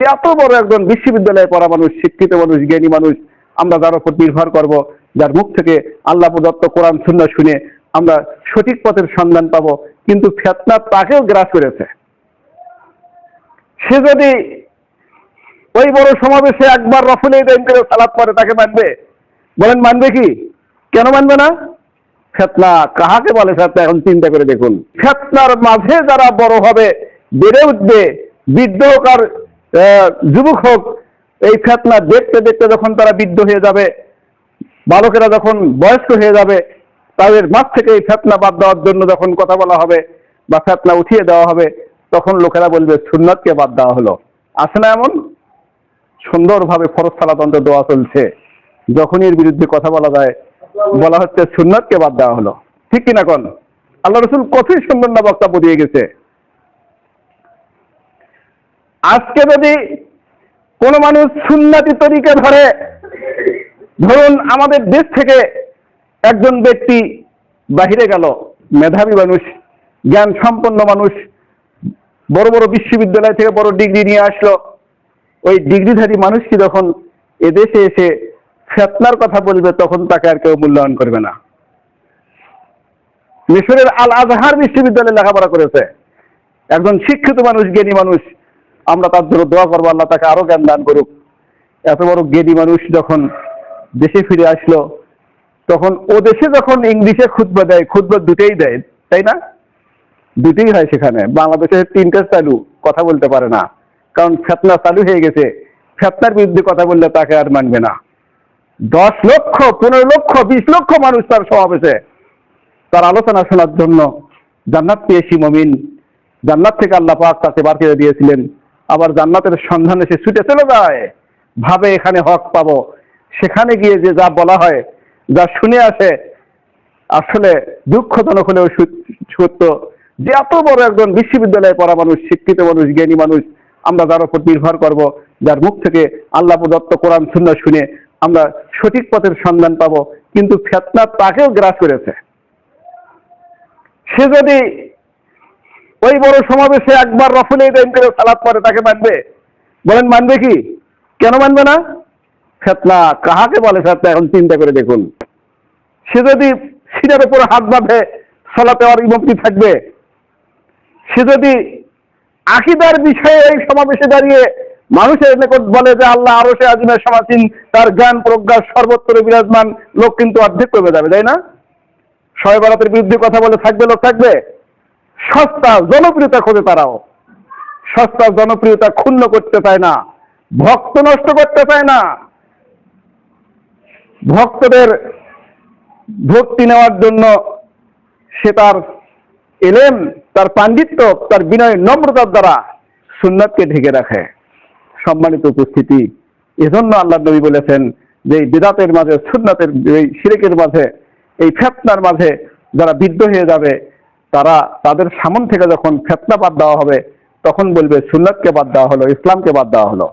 এত বড় একজন বিশ্ববিদ্যালয়ে পড়া মানুষ শিক্ষিত মানুষ জ্ঞানী মানুষ আমরা যার উপর নির্ভর করব যার মুখ থেকে আল্লাহ প্রদত্ত কোরআন শূন্য শুনে আমরা সঠিক পথের সন্ধান পাবো কিন্তু ফেতনা তাকেও গ্রাস করেছে। সে যদি ওই বড় সমাবেশে একবার রফুল ইদাইন করে সালাদ পরে তাকে মানবে? বলেন মানবে কি? কেন মানবে না? ফেতনা কাহাকে বলে ফেতনা? এখন চিন্তা করে দেখুন। ফেতনার মাঝে যারা বড় হবে বেড়ে উঠবে বৃদ্ধ হোক আর আহ, যুবক হোক, এই ফেতনা দেখতে দেখতে যখন তারা বৃদ্ধ হয়ে যাবে, বালকেরা যখন বয়স্ক হয়ে যাবে, তাদের মাঝ থেকে এই ফেতনা বাদ দেওয়ার জন্য যখন কথা বলা হবে বা ফেতনা উঠিয়ে দেওয়া হবে, তখন লোকেরা বলবে, সুন্নাতকে বাদ দেওয়া হলো। আছে না এমন? সুন্দরভাবে ফরজ সালাতন্ত্র দেওয়া চলছে। যখনই এর বিরুদ্ধে কথা বলা যায়, বলা হচ্ছে, সুন্নাতকে বাদ দেওয়া হলো। ঠিক কিনা কোন? আল্লাহ রসুল কতই সুন্দর না বক্তব্য দিয়ে গেছে। আজকে যদি কোন মানুষ সুন্নাতি তরিকে ধরে, ধরুন আমাদের দেশ থেকে একজন ব্যক্তি বাহিরে গেল, মেধাবী মানুষ জ্ঞান সম্পন্ন মানুষ, বড় বড় বিশ্ববিদ্যালয় থেকে বড় ডিগ্রি নিয়ে আসলো, ওই ডিগ্রিধারী মানুষ কি যখন এদেশে এসে ফেতনার কথা বলবে তখন তাকে আর কেউ মূল্যায়ন করবে না। মিশরের আল আজহার বিশ্ববিদ্যালয়ে লেখাপড়া করেছে। একজন শিক্ষিত মানুষ, জ্ঞানী মানুষ আমরা তার জন্য দোয়া করব, আল্লাহ তাকে আরও জ্ঞান দান করুক। এত বড় গেদি মানুষ যখন দেশে ফিরে আসলো, তখন ও দেশে যখন ইংলিশে খুতবা দেয়, খুতবা দুটেই দেয়, তাই না? দুটেই হয় সেখানে। বাংলাদেশে তিনটা চালু, কথা বলতে পারে না। কারণ ফেতনা চালু হয়ে গেছে। ফেতনার বিরুদ্ধে কথা বললে তাকে আর মানবে না। দশ লক্ষ, পনেরো লক্ষ, বিশ লক্ষ মানুষ তার সমাবেশে তার আলোচনা শোনার জন্য জান্নাত পেয়েছি মমিন। জান্নাত থেকে আল্লাহ পাক তাকে বার দিয়েছিলেন। আবার জান্নাতের সন্ধানে সে ছুটে চলে যায়। ভাবে এখানে হক পাবো। সেখানে গিয়ে যে যা বলা হয়, যা শুনে আসে, আসলে দুঃখজনক হলেও সত্য যে এত বড় একজন বিশ্ববিদ্যালয়ে পড়া মানুষ, শিক্ষিত মানুষ, জ্ঞানী মানুষ আমরা যার উপর নির্ভর করব, যার মুখ থেকে আল্লাহ প্রদত্ত কোরআন শূন্য শুনে আমরা সঠিক পথের সন্ধান পাবো। কিন্তু ফেতনা তাকেও গ্রাস করেছে। সে যদি ওই বড় সমাবেশে একবার রফুল ইদাইন করে সালাদ পরে তাকে মানবে? বলেন, মানবে কি? কেন মানবে না? ফেতনা, কাহাকে বলে ফেতনা? এখন চিন্তা করে দেখুন। সে যদি সিনার উপর হাত বাঁধে, সালাতে আর ইমামতি থাকবে। সে যদি আকিদার বিষয়ে এই সমাবেশে দাঁড়িয়ে মানুষের নিকট বলে যে আল্লাহ আরও সে আজিমের সমাচীন তার জ্ঞান প্রজ্ঞা সর্বত্র বিরাজমান, লোক কিন্তু অর্ধেক কমে যাবে, তাই না? বারাতের বিরুদ্ধে কথা বলে থাকবে, লোক থাকবে? সস্তা জনপ্রিয়তা খোঁজে তারাও। সস্তা জনপ্রিয়তা ক্ষুণ্ণ করতে চায় না, ভক্ত নষ্ট করতে চায় না। ভক্তদের ভক্তি নেওয়ার জন্য সে তার এলেম, তার পাণ্ডিত্য, তার বিনয়, নম্রতার দ্বারা সুন্নাতকে ঢেকে রাখে। সম্মানিত উপস্থিতি, এজন্য আল্লাহ নবী বলেছেন যে বিদাতের মাঝে, সুন্নাতের, এই শিরেকের মাঝে, এই ফেতনার মাঝে যারা বিদ্ধ হয়ে যাবে তারা তাদের সামন থেকে যখন ফেতনা বাদ দেওয়া হবে, তখন বলবে সুন্নাতকে বাদ দেওয়া হলো, ইসলামকে বাদ দেওয়া হলো।